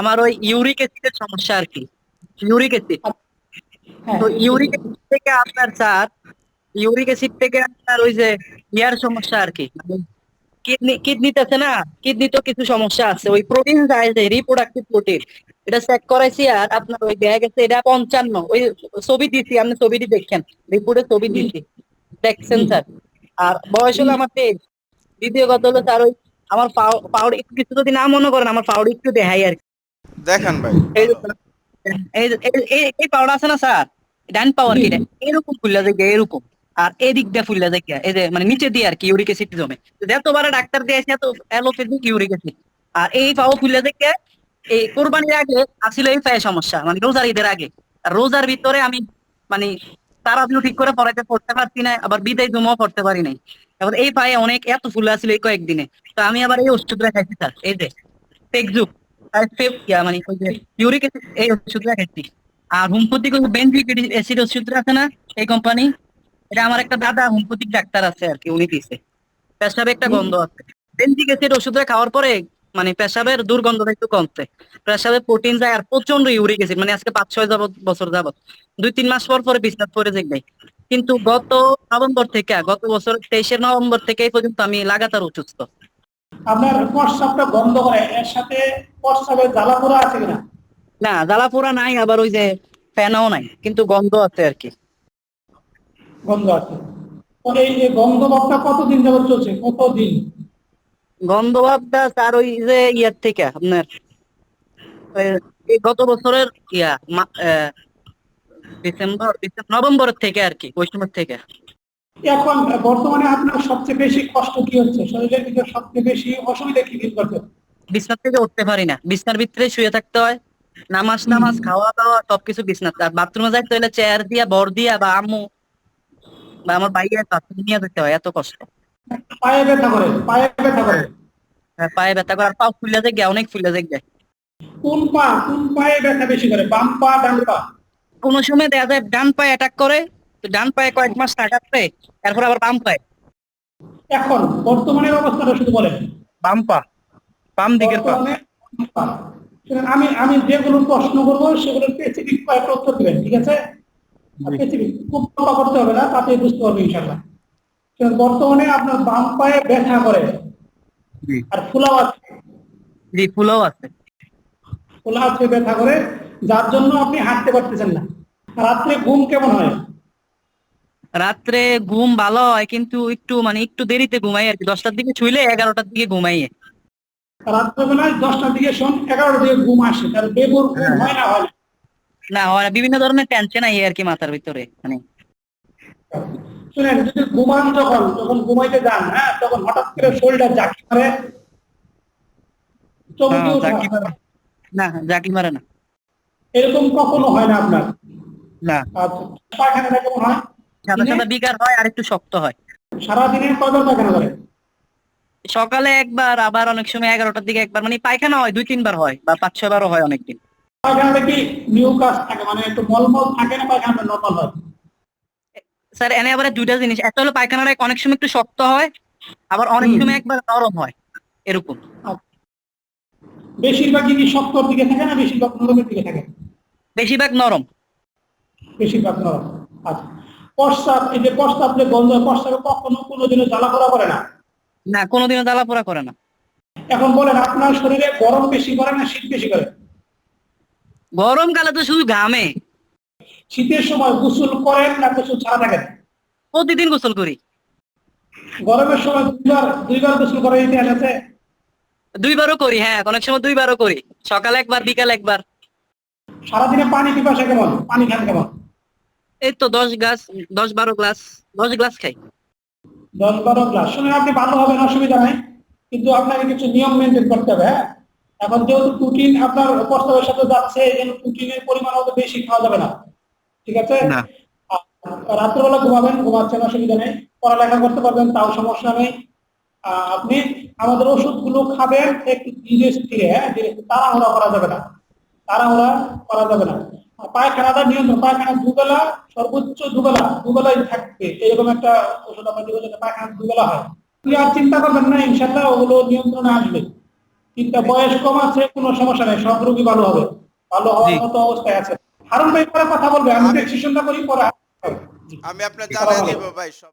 আমার ওই ইউরিক অ্যাসিডের সমস্যা আর কি। Uric acid. হ্যাঁ। তো ইউরিক অ্যাসিড থেকে আপনার স্যার ইউরিক অ্যাসিড থেকে আপনার ওই যে ইয়ার সমস্যা আর কি। কিডনি কিডনিতে আছে না কিডনি তো কিছু সমস্যা আছে। ওই প্রোটিন যায় যে রিপ্রোডাক্টিভ প্রোটিন এটা চেক করাইছি আর আপনার ওই দেখা গেছে এটা পঞ্চান্ন। ওই ছবি দিছি আপনি ছবিটি দেখেন। রিপোর্টে ছবি দিছি। দেখছেন স্যার। আর বয়স হলো আমার তেইশ। দ্বিতীয় কথা হলো স্যার ওই আমার পাউ- পাউডার একটু কিছু যদি না মনে করেন আমার পাউডার একটু দেখাই আর কি। দেখান ভাই। এই যে এই যে- এই- এই- এই আছে না স্যার? ডান পাওয়ার কি? এরকম ফুললা যায় এরকম। আর এই দিক দিয়ে ফুললা যায় এই যে মানে নিচে দিয়ে আর কি ইউরিক অ্যাসিড জমে। তো যতবার ডাক্তার দিয়ে এসে তো অ্যালোপ্যাথিক ইউরিক অ্যাসিড আর এই পাও ফুললা থেকে এই কোরবানির আগে আসলে এই পায়ে সমস্যা মানে রোজার ঈদের আগে। আর রোজার ভিতরে আমি মানে তারাবিও ঠিক করে পড়াইতে পড়তে পারছি না আবার বিদায় জমাও পড়তে পারি নাই। এবার এই পায়ে অনেক এত ফুল আসলে এই কয়েকদিনে। তো আমি আবার এই ওষুধটা খাইছি স্যার এই যে টেকজুক মানে ওই যে ইউরিক এই ওষুধটা খাইছি আর হোমিওপ্যাথিক ওই অ্যাসিড ওষুধটা আছে না এই কোম্পানি এটা আমার একটা দাদা হোমিওপ্যাথিক ডাক্তার আছে আর কি উনি দিছে পেশাবে একটা গন্ধ আছে। বেনজিক অ্যাসিড ওষুধটা খাওয়ার পরে মানে পেশাবের দুর্গন্ধটা একটু কমছে। পেশাবে প্রোটিন যায় আর প্রচণ্ড ইউরিক অ্যাসিড মানে আজকে পাঁচ ছয় যাবত বছর যাবত দুই তিন মাস পর পরে বিছনাথ পরে যাই কিন্তু গত নভেম্বর থেকে গত বছর তেইশের নভেম্বর থেকে এই পর্যন্ত আমি লাগাতার অসুস্থ। আপনার প্রস্রাবটা বন্ধ করে এর সাথে প্রস্রাবের আছে কিনা? না নাই আবার ওই যে ফ্যানও নাই কিন্তু গন্ধ আছে আর কি। গন্ধ আছে। তো এই যে গন্ধ ভাবটা কতদিন যাবত চলছে? কতদিন? গন্ধ ভাবটা তার ওই যে ইয়ার থেকে আপনার এই গত বছরের ইয়া ডিসেম্বর নভেম্বরের থেকে আর কি ওই সময় থেকে। এখন বর্তমানে আপনার সবচেয়ে বেশি কষ্ট কি হচ্ছে? শরীরের ভিতরে সবচেয়ে বেশি অসুবিধা কি ফিল করতে বিছনার থেকে উঠতে পারি না। বিছনার ভিতরে শুয়ে থাকতে হয়। নামাজ নামাজ খাওয়া দাওয়া সবকিছু বিছনাতে আর বাথরুমে যাইতে হলে চেয়ার দিয়া বর দিয়া বা আম্মু বা আমার বাইরে বাথরুম নিয়ে যেতে হয় এত কষ্ট। পায়ে ব্যথা করে পায়ে ব্যথা করে। আর পায়ে ব্যথা করে। আর পা ফুলে যায় গিয়ে অনেক ফুলে যায় কোন পা কোন পায়ে ব্যথা বেশি করে? বাম পা ডান পা? কোন সময় দেখা যায় ডান পায়ে অ্যাটাক করে তো ডান পায়ে কয়েক মাস কাটাচ্ছে এরপর আবার বাম পায়ে এখন বর্তমানের অবস্থাটা শুধু বলেন। বাম পা। বাম দিকের পা আমি আমি যেগুলো প্রশ্ন করব সেগুলো স্পেসিফিক কয়েকটা উত্তর দিবেন ঠিক আছে? স্পেসিফিক খুব লম্বা করতে হবে না তাতে বুঝতে পারবে ইনশাল্লাহ শুনুন, বর্তমানে আপনার বাম পায়ে ব্যথা করে। আর ফুলাও আছে। জি ফুলও আছে। ফুলা আছে ব্যথা করে। যার জন্য আপনি হাঁটতে পারতেছেন না। রাত্রে ঘুম কেমন হয়? রাত্রে ঘুম ভালো হয় কিন্তু একটু মানে একটু দেরিতে ঘুমাই আর কি। দশটার দিকে ছুইলে এগারোটার দিকে ঘুমাই রাত্রেবেলায় দশটার দিকে শোন এগারোটার দিকে ঘুম আসে তার বেগুর ঘুম হয়। না হয় না হয় বিভিন্ন ধরনের টেনশন আই আর কি মাথার ভিতরে মানে। শুনেন যদি ঘুমান যখন যখন ঘুমাইতে যান হ্যাঁ তখন হঠাৎ করে শরীরটা জাকি মারে। চমকে হ্যাঁ। জাকি মারে না। জাকি মারে না। এরকম কখনো হয় না আপনার? না। আচ্ছা পায়খানাটা কেমন হয়? সাদা সাদা বিকার হয় আর একটু শক্ত হয়। সারাদিনে কয়বার পায়খানা করে সকালে একবার আবার অনেক সময় এগারোটার দিকে একবার মানে পায়খানা হয় দুই তিনবার হয় বা পাঁচ ছয় বারও হয় অনেকদিন। পায়খানাটা কি মিউকাস থাকে? মানে একটু মলমল থাকে না পায়খানাটা নর্মাল হয়? স্যার এনে আবার দুইটা জিনিস। একটা হলো পায়খানাটা অনেক সময় একটু শক্ত হয় আবার অনেক সময় একবার নরম হয় এরকম। বেশিরভাগই কি শক্তর দিকে থাকে না বেশিরভাগ নরমের দিকে থাকে? বেশিরভাগ নরম। বেশিরভাগ নরম। আচ্ছা। প্রস্রাব এই যে প্রস্রাব যে গন্ধ হয়, কখনো কোনোদিনও জ্বালা করা করে না। না কোনোদিনও জ্বালা পোড়া করে না। এখন বলেন আপনার শরীরে গরম বেশি করে না শীত বেশি করে গরমকালে তো শুধু ঘামে। শীতের সময় গোসল করেন না গোসল ছাড়া থাকেন? প্রতিদিন গোসল করি। গরমের সময় দুইবার দুইবার গোসল করার ইতিহাস আছে? দুইবারও করি হ্যাঁ অনেক সময় দুইবারও করি। সকালে একবার বিকাল একবার। সারাদিনে পানি পিপাসা কেমন? পানি খান কেমন? এই তো দশ গ্লাস দশ বারো গ্লাস দশ গ্লাস খাই। দশ বারো গ্লাস। শুনে আপনি ভালো হবেন অসুবিধা নাই। কিন্তু আপনাকে কিছু নিয়ম মেনটেন করতে হবে হ্যাঁ? এখন যেহেতু প্রোটিন আপনার প্রস্তাবের সাথে যাচ্ছে এই জন্য প্রোটিনের পরিমাণ অত বেশি খাওয়া যাবে না। ঠিক আছে? রাত্রেবেলা ঘুমাবেন ঘুমাচ্ছেন অসুবিধা নেই। পড়ালেখা করতে পারবেন তাও সমস্যা নেই। আপনি আমাদের ওষুধগুলো খাবেন একটু ধীরে স্থিরে হ্যাঁ? ধীরে। তাড়াহুড়া করা যাবে না। তাড়াহুড়া করা যাবে না। পায়খানাটা নিয়ন্ত্রণ পায়খানা দুবেলা সর্বোচ্চ দুবেলা দুবেলাই থাকবে। এরকম একটা ওষুধ আমরা দিব যাতে পায়খানা দুবেলা হয়। আপনি আর চিন্তা করবেন না ইনশাল্লাহ ওগুলো নিয়ন্ত্রণে আসবে। কিন্তু বয়স কম আছে কোনো সমস্যা নেই সব রোগী ভালো হবে। ভালো হওয়ার। মতো অবস্থায় আছে। হারুন ভাই পরে কথা বলবে। আমি প্রেসক্রিপশনটা করি পরে আমি আপনার জানাই দিব ভাই সব